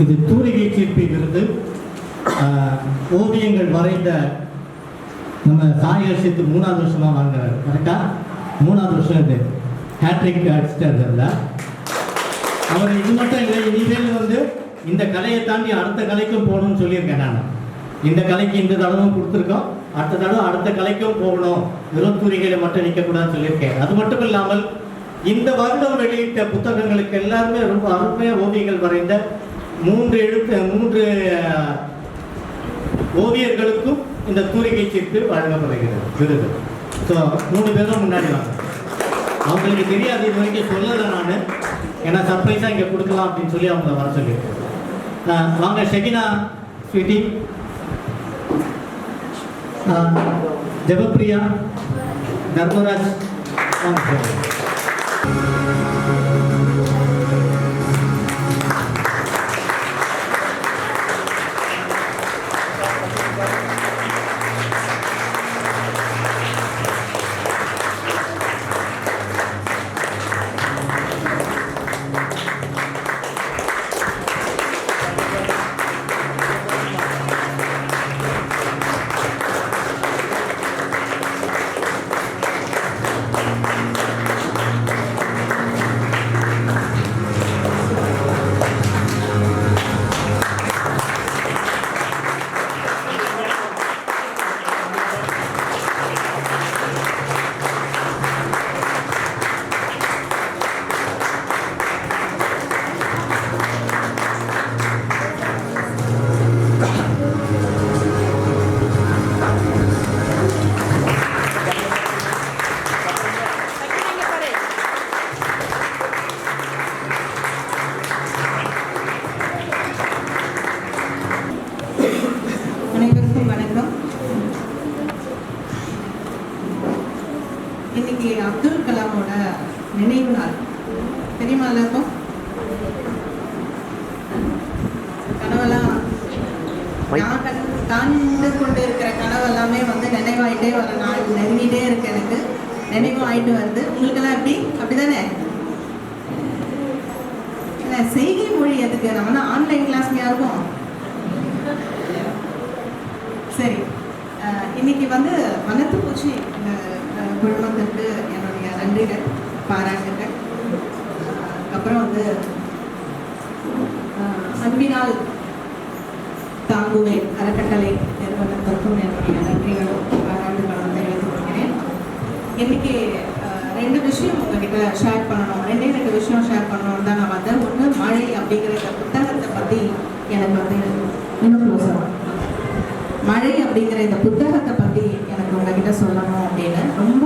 இது தூரிகை சிற்பி விருது ஆஹ், ஓவியங்கள் வரைந்த நம்ம சாயல் சேர்த்து மூணாவது வருஷமா வாங்குறாரு கரெக்டா மூணாவது வருஷம் இது. ஹேட்ரிக் அடிச்சிட்டார் அதில் அவர் இது மட்டும் இல்லை இனிமேல் வந்து இந்த கலையை தாண்டி அடுத்த கலைக்கும் போகணும்னு சொல்லியிருக்கேன் நான். இந்த கலைக்கு இந்த தடவும் கொடுத்துருக்கோம். அடுத்த தடவை அடுத்த கலைக்கும் போகணும். வெறும் தூரிகையில மட்டும் நிற்கக்கூடாதுன்னு சொல்லியிருக்கேன். அது மட்டும் இல்லாமல் இந்த வருடம் வெளியிட்ட புத்தகங்களுக்கு எல்லாருமே ரொம்ப அருமையாக ஓவியங்கள் வரைந்த மூன்று எழுத்து மூன்று ஓவியர்களுக்கும் இந்த தூரிகை சீட்டு வழங்கப்படுகிறது. விருது. ஸோ மூணு பேரும் முன்னாடி வாங்க. அவங்களுக்கு தெரியாது இது வரைக்கும் சொல்லலை நான். ஏன்னா சர்ப்ரைஸாக இங்கே கொடுக்கலாம் அப்படின்னு சொல்லி அவங்கள வர சொல்லியிருக்கேன் வாங்க ஷெகினா ஸ்வீட்டி. அஹ், ஜெபப்பிரியா தர்மராஜ். வாங்க இன்னைக்கு அப்துல் கலாமோட நினைவு நாள். தெரியுமா எல்லாருக்கும்? கனவெல்லாம் நான் கண் காண்டு கொண்டு இருக்கிற கனவு எல்லாமே வந்து நினைவாயிட்டே வர நாள் நெருங்கிட்டே இருக்கு எனக்கு. நினைவும் ஆயிட்டு வருது. உங்களுக்கெல்லாம் எப்படி? அப்படிதானே செய்கை மொழி எதுக்கு? நம்ம ஆன்லைன் கிளாஸ் இருக்கும்? சரி. இன்னைக்கு வந்து வனத்து பூச்சி. குழுமத்திற்கு என்னுடைய நன்றிகள் பாராட்டுகள். அதுக்கப்புறம் அப்புறம் வந்து அன்பினால் தாங்குவேன். அறக்கட்டளை நிறுவனத்திற்கும் என்னுடைய நன்றிகளும் பாராட்டுகளும் தெரிவித்துக் கொள்கிறேன். இன்னைக்கு ரெண்டு விஷயம் உங்ககிட்ட ஷேர் பண்ணணும். ரெண்டே ரெண்டு விஷயம் ஷேர் பண்ணணும்னு தான் நான் வந்தேன். ஒன்று மழை அப்படிங்கிற இந்த புத்தகத்தை பற்றி எனக்கு வந்து இன்னும் க்ளோஸாக மழை அப்படிங்கிற இந்த புத்தகத்தை பற்றி எனக்கு உங்ககிட்ட சொல்லணும் அப்படின்னு ரொம்ப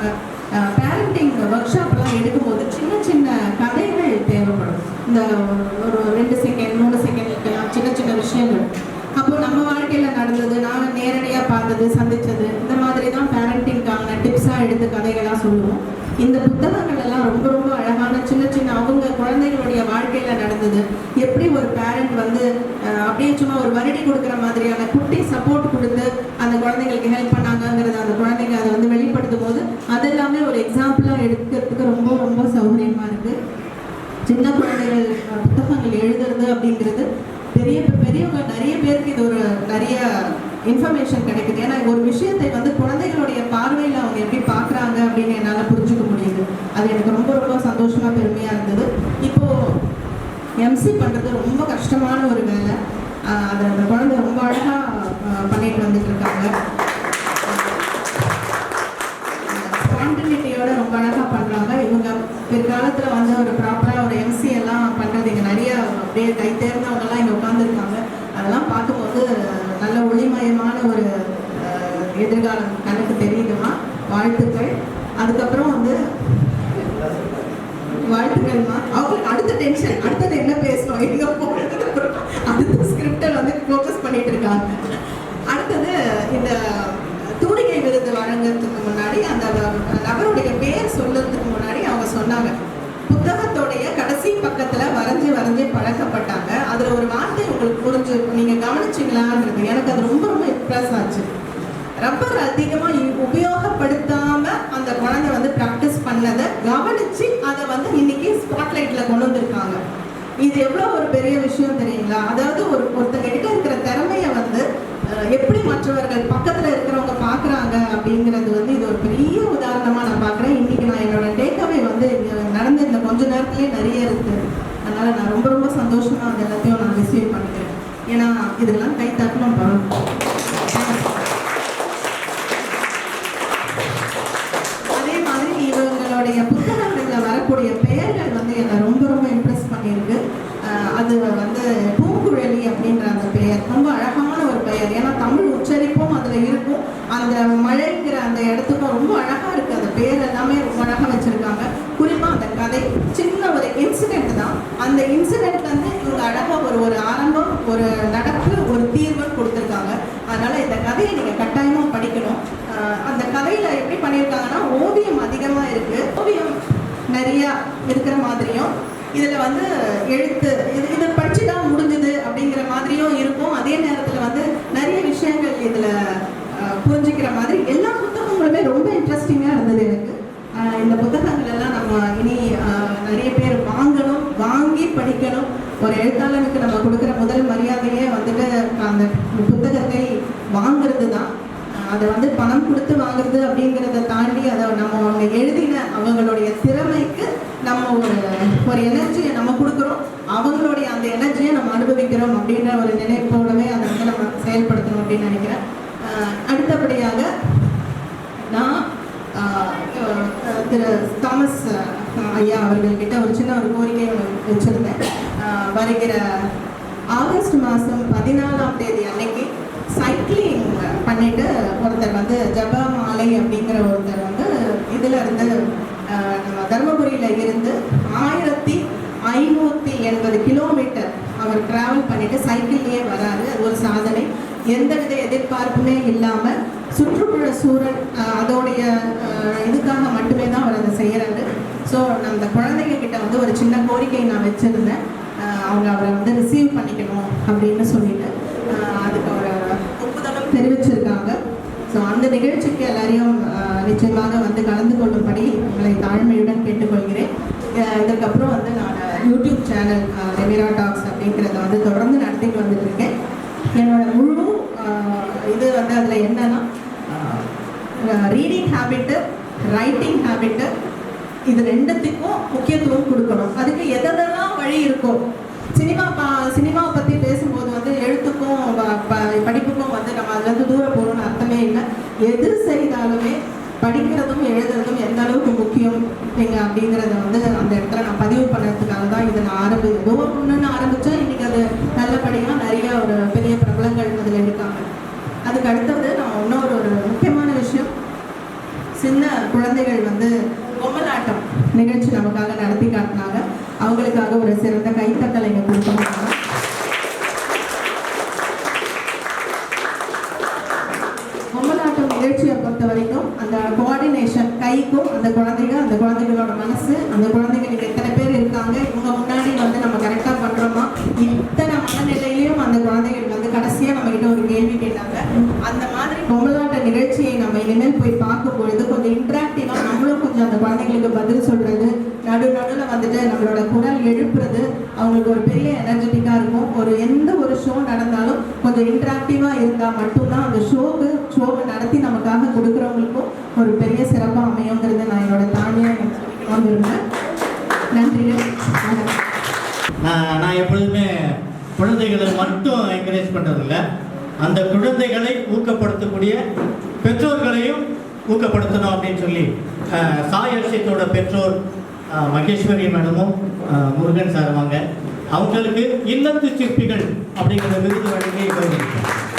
அழகான பேரண்டிங் ஒர்க் ஷாப்லாம் எடுக்கும்போது சின்ன சின்ன கதைகள் தேவைப்படும். இந்த ஒரு ரெண்டு செகண்ட் மூணு செகண்ட்லாம் சின்ன சின்ன விஷயங்கள். அப்போ நம்ம வாழ்க்கையில் நடந்தது நான் நேரடியாக பார்த்தது சந்திச்சது இந்த மாதிரி தான் பேரண்டிங்கான டிப்ஸாக எடுத்து கதைகளாக சொல்லுவோம். இந்த புத்தகங்கள் எல்லாம் ரொம்ப ரொம்ப அழகான சின்ன சின்ன அவங்க குழந்தைகளுடைய வாழ்க்கையில நடந்தது. எப்படி ஒரு பேரண்ட் வந்து அப்படியே சும்மா ஒரு வருடி கொடுக்குற மாதிரியான குட்டி சப்போர்ட் கொடுத்து அந்த குழந்தைங்களுக்கு ஹெல்ப் பண்ணாங்கங்கிறத அந்த குழந்தைங்க அதை வந்து வெளிப்படுத்தும் போது அது எல்லாமே ஒரு எக்ஸாம்பிளாக எடுக்கிறதுக்கு ரொம்ப ரொம்ப சௌகரியமாக இருக்குது சின்ன குழந்தைகள் புத்தகங்கள் எழுதுறது அப்படிங்கிறது பெரிய பெரியவங்க நிறைய பேருக்கு இது ஒரு நிறைய இன்ஃபர்மேஷன் கிடைக்குது. ஏன்னா ஒரு விஷயத்தை வந்து குழந்தைகளுடைய பார்வையில் அவங்க எப்படி பார்க்குறாங்க அப்படின்னு என்னால் புரிஞ்சுக்க முடியுது. அது எனக்கு ரொம்ப ரொம்ப சந்தோஷமாக பெருமையாக இருந்தது. இப்போது எம்சி பண்ணுறது ரொம்ப கஷ்டமான ஒரு வேலை. அதை அந்த குழந்தை ரொம்ப அழகாக பண்ணிட்டு வந்துட்டு இருக்காங்க. பிற்காலத்தில் வந்து ஒரு ப்ராப்பராக ஒரு எம்சி எல்லாம் பண்ணுறது இங்கே நிறைய அப்படியே கை தேர்ந்தவங்கலாம் இங்கே உட்காந்துருக்காங்க அதெல்லாம் பார்க்கும்போது நல்ல ஒளிமயமான ஒரு எதிர்காலம் கணக்கு தெரியுதுமா? வாழ்த்துக்கள். அதுக்கப்புறம் வந்து வாழ்த்துக்கள்மா? அவங்களுக்கு அடுத்த டென்ஷன் அடுத்தது என்ன பேசணும்? எங்க அப்புறம் அடுத்த ஸ்கிரிப்டை வந்து ஃபோக்கஸ் பண்ணிட்டு இருக்காங்க. அடுத்தது இந்த தூரிகை விருது வழங்குறதுக்கு முன்னாடி அந்த நபருடைய பேர் சொல்றதுக்கு முன்னாடி சொன்னாங்க. புத்தகத்தோடைய கடைசி பக்கத்துல வரைஞ்சு வரைஞ்சு பழக்கப்பட்டாங்க. அதுல ஒரு வார்த்தை உங்களுக்கு புரிஞ்சு நீங்க கவனிச்சிங்களாங்கிறது எனக்கு அது ரொம்ப ரொம்ப இம்ப்ரெஸ் ஆச்சு. ரப்பர் அதிகமா உபயோகப்படுத்தாம அந்த குழந்தை வந்து ப்ராக்டிஸ் பண்ணதை கவனிச்சு அதை வந்து இன்னைக்கு ஸ்பாட்லைட்ல கொண்டு வந்திருக்காங்க. இது எவ்வளோ ஒரு பெரிய விஷயம் தெரியுங்களா? அதாவது ஒரு ஒருத்தங்கிட்ட இருக்கிற திறமைய வந்து எப்படி மற்றவர்கள் பக்கத்துல இருக்கிறவங்க பாக்குறாங்க அப்படிங்கிறது வந்து இது ஒரு பெரிய உதாரணமா நான் பார்க்குறேன் இன்னைக்கு நான் என்னோட டேக்அவே வந்து இங்க நடந்த இந்த நிறைய இருக்கு. அதனால நான் ரொம்ப ரொம்ப சந்தோஷமா அது எல்லாத்தையும் நான் ரிசீவ் பண்ணிக்கிறேன். ஏன்னா இதெல்லாம் கை தட்டணும் பரம் அதே மாதிரி இவங்களுடைய புத்தகங்கள்ல வரக்கூடிய பெயர்கள் வந்து என்னை ரொம்ப ரொம்ப இம்ப்ரெஸ் பண்ணியிருக்கு. அது வந்து பூங்குழலி அப்படின்ற அந்த பெயர். ரொம்ப அழகான ஒரு பெயர். ஏன்னா தமிழ் உச்சரிப்பும் அதில் இருக்கும். அந்த மழைங்கிற அந்த இடத்துக்கும் ரொம்ப அழகா இருக்கு. அந்த பெயர் எல்லாமே ரொம்ப அழகாக வச்சிருக்காங்க. குறிப்பாக அந்த கதை சின்ன அந்த இன்சிடென்ட் வந்து இவங்க அழகாக ஒரு ஒரு ஆரம்பம் ஒரு நடப்பு ஒரு தீர்வுன்னு கொடுத்துருக்காங்க. அதனால் இந்த கதையை நீங்கள் கட்டாயமாக படிக்கணும். அந்த கதையில் எப்படி பண்ணியிருக்காங்கன்னா ஓவியம் அதிகமாக இருக்குது ஓவியம் நிறையா இருக்கிற மாதிரியும். இதில் வந்து எழுத்து இது இது படிச்சுட்டா முடிஞ்சது அப்படிங்கிற மாதிரியும் இருக்கும் அதே நேரத்துல வந்து நிறைய விஷயங்கள் இதுல அஹ், புரிஞ்சுக்கிற மாதிரி எல்லா புத்தகங்களுமே ரொம்ப இன்ட்ரெஸ்டிங்கா இருந்தது எனக்கு அஹ், இந்த புத்தகங்கள் எல்லாம் நம்ம இனி அஹ், நிறைய பேர் வாங்கணும் வாங்கி படிக்கணும் ஒரு எழுத்தாளனுக்கு நம்ம கொடுக்குற முதல் மரியாதையே வந்துட்டு அந்த புத்தகத்தை வாங்குறது தான் அதை வந்து பணம் கொடுத்து வாங்குறது அப்படிங்கிறத தாண்டி அதை நம்ம அவங்க எழுதின அவங்களுடைய திறமைக்கு நம்ம ஒரு ஒரு எனர்ஜியை நம்ம கொடுக்குறோம். அவங்களுடைய அந்த எனர்ஜியை நம்ம அனுபவிக்கிறோம் அப்படின்ற ஒரு நினைப்போடவே அதை வந்து நம்ம செயல்படுத்தணும் அப்படின்னு நினைக்கிறேன். அடுத்தபடியாக நான் திரு தாமஸ் ஐயா அவர்கள்கிட்ட ஒரு சின்ன ஒரு கோரிக்கை வருகிற ஆகஸ்ட் மாதம் பதினாலாம் தேதி அன்னைக்கு சைக்கிளிங் பண்ணிட்டு ஒருத்தர் வந்து ஜபா மாலை அப்படிங்கிற ஒருத்தர் வந்து இதில் இருந்து நம்ம தர்மபுரியில் இருந்து ஆயிரத்தி ஐநூற்றி எண்பது கிலோமீட்டர் அவர் டிராவல் பண்ணிட்டு சைக்கிள்லேயே வராரு. அது ஒரு சாதனை. எந்தவித எதிர்பார்ப்புமே இல்லாமல் சுற்றுப்புற சூழல் அதோடைய இதுக்காக மட்டுமே தான் அவர் அதை செய்கிறாரு ஸோ அந்த குழந்தைங்க கிட்ட வந்து ஒரு சின்ன கோரிக்கை நான் வச்சுருந்தேன். அவங்க அவரை வந்து ரிசீவ் பண்ணிக்கணும் அப்படின்னு சொல்லிட்டு அதுக்கு ஒரு ஒப்புதலும் தெரிவிச்சிருக்காங்க. ஸோ அந்த நிகழ்ச்சிக்கு எல்லாரையும் நிச்சயமாக வந்து கலந்து கொள்ளும்படி உங்களை தாழ்மையுடன் கேட்டுக்கொள்கிறேன். இதுக்கப்புறம் வந்து நான் யூடியூப் சேனல் ரெமிரா டாக்ஸ் அப்படிங்கிறத வந்து தொடர்ந்து நடத்திட்டு வந்துட்டுருக்கேன். என்னோட முழு இது வந்து அதில் என்னன்னா ரீடிங் ஹேபிட்டு ரைட்டிங் ஹேபிட்டு இது ரெண்டுத்துக்கும் முக்கியத்துவம் கொடுக்கணும். அதுக்கு எதெல்லாம் வழி இருக்கும் எது செய்தாலுமே படிக்கிறதும் எழுதுறதும் எந்த அளவுக்கு முக்கியம் நீங்க அப்படிங்கிறத வந்து அந்த இடத்துல நான் பதிவு பண்ணதுக்காக தான் இதை நான் ஆரம்பி ஏதோ ஒன்றுன்னு ஆரம்பிச்சா இன்னைக்கு அது நல்லபடியாக நிறைய ஒரு பெரிய பிரபலங்கள் அதில் இருக்காங்க. அதுக்கு அடுத்தது நான் இன்னொரு ஒரு முக்கியமான விஷயம். சின்ன குழந்தைகள் வந்து பொம்மலாட்டம் நிகழ்ச்சி நமக்காக நடத்தி காட்டினாங்க. அவங்களுக்காக ஒரு சிறந்த கைத்தட்டலை கொடுத்தோம் கொடுக்கணும் பொம்மலாட்டம் நிகழ்ச்சியை பொறுத்த வரைக்கும் அந்த கோஆர்டினேஷன் கைக்கும் அந்த குழந்தைங்க அந்த குழந்தைகளோட மனசு அந்த குழந்தைங்களுக்கு எத்தனை பேர் இருக்காங்க இவங்க முன்னாடி வந்து நம்ம கரெக்டாக பண்றோமா? இத்தனை மனநிலையிலையும் அந்த குழந்தைகள் வந்து கடைசியா நம்ம கிட்ட ஒரு கேள்வி கேட்டாங்க. அந்த மாதிரி பொம்மலாட்ட நிகழ்ச்சியை நம்ம இனிமேல் போய் பார்க்கும் பொழுது கொஞ்சம் இன்ட்ராக்டிவா நம்மளும் கொஞ்சம் அந்த குழந்தைங்களுக்கு பதில் சொல்றது வந்துட்டு நம்மளோட குரல் எழுப்புறது அவங்களுக்கு ஒரு பெரிய எனர்ஜெட்டிக்கா இருக்கும். ஒரு எந்த ஒரு ஷோ நடந்தாலும் கொஞ்சம் இன்ட்ராக்டிவா இருந்தா மட்டும்தான் அந்த ஷோக்கு ஷோவை நடத்தி நமக்காக கொடுக்குறவங்களுக்கும் ஒரு பெரிய சிறப்பா அமையுங்கிறது நான் என்னோட தாழ்மையை விரும்புகிறேன் நன்றி நான் நான் எப்பொழுதுமே குழந்தைகளை மட்டும் என்கரேஜ் பண்ணுறதில்ல அந்த குழந்தைகளை ஊக்கப்படுத்தக்கூடிய பெற்றோர்களையும் ஊக்கப்படுத்தணும் அப்படின்னு சொல்லி அஹ், சாய் பெற்றோர் மகேஸ்வரி மேடமும் முருகன் சார் வாங்க. அவங்களுக்கு இல்லத்து சிற்பிகள் அப்படிங்கிற விருது வழங்கி கௌரவிக்கிறேன்